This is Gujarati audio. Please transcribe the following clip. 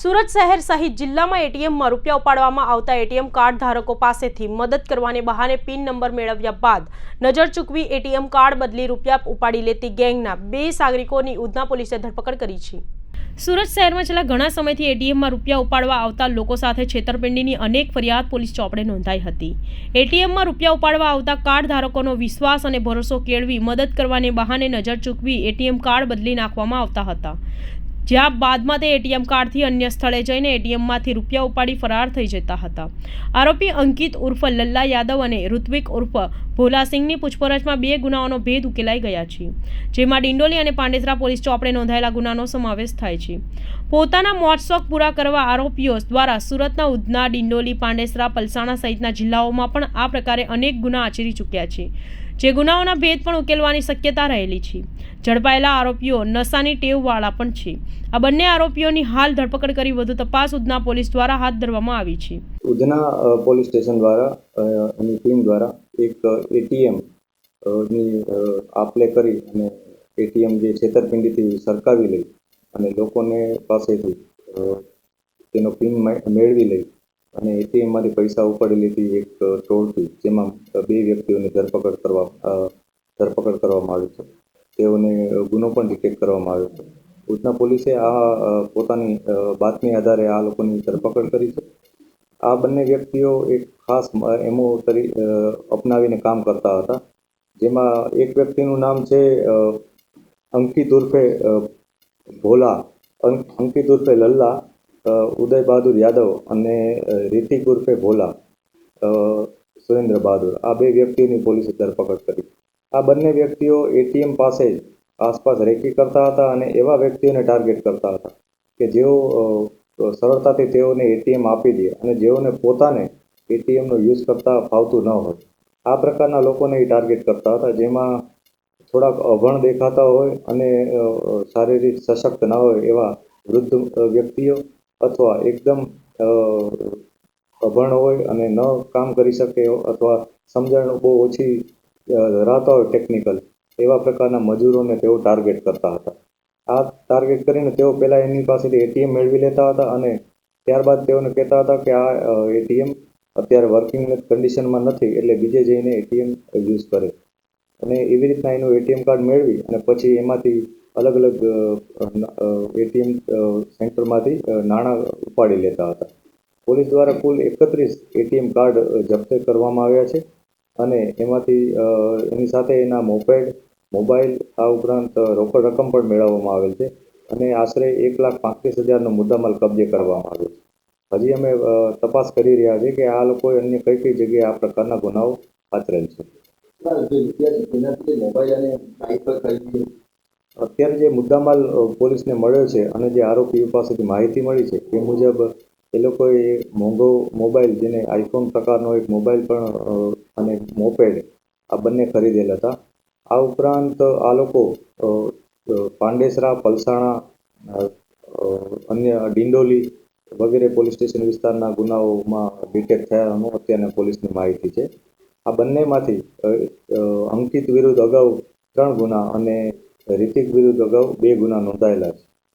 સુરત શહેર સહિત જિલ્લામાં એટીએમમાં રૂપિયા ઉપાડવામાં આવતા એટીએમ કાર્ડ ધારકો પાસેથી મદદ કરવાને બહાને પિન નંબર મેળવ્યા બાદ નજર ચૂકવી એટીએમ કાર્ડ બદલી રૂપિયા ઉપાડી લેતી ગેંગના બે નાગરિકોની ઉધના પોલીસે ધરપકડ કરી છે. સુરત શહેરમાં છેલ્લા ઘણા સમયથી એટીએમમાં રૂપિયા ઉપાડવા આવતા લોકો સાથે છેતરપિંડીની અનેક ફરિયાદ પોલીસ ચોપડે નોંધાઈ હતી. એટીએમમાં રૂપિયા ઉપાડવા આવતા કાર્ડ ધારકોનો વિશ્વાસ અને ભરોસો કેળવી મદદ કરવાને બહાને નજર ચૂકવી એટીએમ કાર્ડ બદલી નાખવામાં આવતા હતા. જ્યાં બાદમાં તે એટીએમ કાર્ડથી અન્ય સ્થળે જઈને એટીએમમાંથી રૂપિયા ઉપાડી ફરાર થઈ જતા હતા. આરોપી અંકિત ઉર્ફ લલ્લા યાદવ અને ઋત્વિક ઉર્ફ ભોલાસિંહની પૂછપરછમાં બે ગુનાઓનો ભેદ ઉકેલાઈ ગયા છે, જેમાં ડિંડોલી અને પાંડેસરા પોલીસ ચોપડે નોંધાયેલા ગુનાનો સમાવેશ થાય છે. પોતાના મોટશોખ પૂરા કરવા આરોપીઓ દ્વારા સુરતના ઉધના, ડિંડોલી, પાંડેસરા, પલસાણા સહિતના જિલ્લાઓમાં પણ આ પ્રકારે અનેક ગુના આચરી ચૂક્યા છે. જે ગુનાઓના ભેદ પણ ઉકેલવાની શક્યતા રહેલી છે. ઝડપાયેલા આરોપીઓ નશાની ટેવવાળા પણ છે. આ બંને આરોપીઓની હાલ ધરપકડ કરી વધુ તપાસ ઉધના પોલીસ દ્વારા હાથ ધરવામાં આવી છે. ઉધના પોલીસ સ્ટેશન દ્વારા એની ટીમ દ્વારા એક એટીએમની આપલે કરી અને એટીએમ જે છેતરપિંડીથી સરકાવી લઈ અને લોકોને પાસેથી તેનો પિન મેળવી લઈ. અને એટીએમમાંથી પૈસા ઉપાડી લીધી એક ટોળકી જેમાં બે વ્યક્તિઓની ધરપકડ કરવા ધરપકડ કરવામાં આવી છે. તેઓને ગુનો પણ ડિટેક્ટ કરવામાં આવ્યો છે. ઉધના પોલીસે આ પોતાની બાતમી આધારે આ લોકોની ધરપકડ કરી છે. આ બંને વ્યક્તિઓ એક ખાસ એમો તરી અપનાવીને કામ કરતા હતા. જેમાં એક વ્યક્તિનું નામ છે અંકિત ઉર્ફે ભોલા અંકિત ઉર્ફે લલ્લા. ઉદય બહાદુર યાદવ અને રિતિક ઉર્ફે ભોલા સુરેન્દ્ર બહાદુર, આ બે વ્યક્તિઓની પોલીસે ધરપકડ કરી. આ બંને વ્યક્તિઓ એટીએમ પાસે જ આસપાસ રેકી કરતા હતા અને એવા વ્યક્તિઓને ટાર્ગેટ કરતા હતા કે જેઓ સરળતાથી તેઓને એટીએમ આપી દે અને જેઓને પોતાને એટીએમનો યુઝ કરતા ફાવતું ન હોય. આ પ્રકારના લોકોને એ ટાર્ગેટ કરતા હતા જેમાં થોડાક અભણ દેખાતા હોય અને શારીરિક સશક્ત ન હોય એવા વૃદ્ધ વ્યક્તિઓ અથવા એકદમ અભણ હોય અને ન કામ કરી શકે અથવા સમજણ બહુ ઓછી ધરાવતા હોય ટેકનિકલ એવા પ્રકારના મજૂરોને તેઓ ટાર્ગેટ કરતા હતા. આ ટાર્ગેટ કરીને તેઓ પહેલાં એમની પાસેથી એટીએમ મેળવી લેતા હતા અને ત્યારબાદ તેઓને કહેતા હતા કે આ એટીએમ અત્યારે વર્કિંગ કન્ડિશનમાં નથી, એટલે બીજે જઈને એટીએમ યુઝ કરે. અને એવી રીતના એનું એટીએમ કાર્ડ મેળવી અને પછી એમાંથી અલગ અલગ એટીએમ સેન્ટરમાંથી નાણાં ઉપાડી લેતા હતા. પોલીસ દ્વારા કુલ એકત્રીસ એટીએમ કાર્ડ જપ્ત કરવામાં આવ્યા છે અને એમાંથી એની સાથે એના મોપેડ, મોબાઈલ, આ ઉપરાંત રોકડ રકમ પણ મેળવવામાં આવેલ છે અને આશરે એક લાખ પાંત્રીસ હજારનો મુદ્દામાલ કબજે કરવામાં આવ્યો છે. હજી અમે તપાસ કરી રહ્યા છીએ કે આ લોકોએ અન્ય કઈ કઈ જગ્યાએ આ પ્રકારના ગુનાઓ આચરેલ છે. અત્યારે જે મુદ્દામાલ પોલીસને મળ્યો છે અને જે આરોપીઓ પાસેથી માહિતી મળી છે, એ મુજબ એ લોકોએ મોંઘો મોબાઈલ જેને આઈફોન પ્રકારનો એક મોબાઈલ પણ અને મોપેડ આ બંને ખરીદેલા હતા. આ ઉપરાંત આ લોકો પાંડેસરા, પલસાણા અન્ય ડિંડોલી વગેરે પોલીસ સ્ટેશન વિસ્તારના ગુનાઓમાં ડિટેક્ટ થયાનું અત્યારના પોલીસની માહિતી છે. આ બંનેમાંથી અંકિત વિરુદ્ધ અગાઉ ત્રણ ગુના અને રિતિક વિરુદ્ધ અગાઉ બે ગુના નોંધાયેલા છે.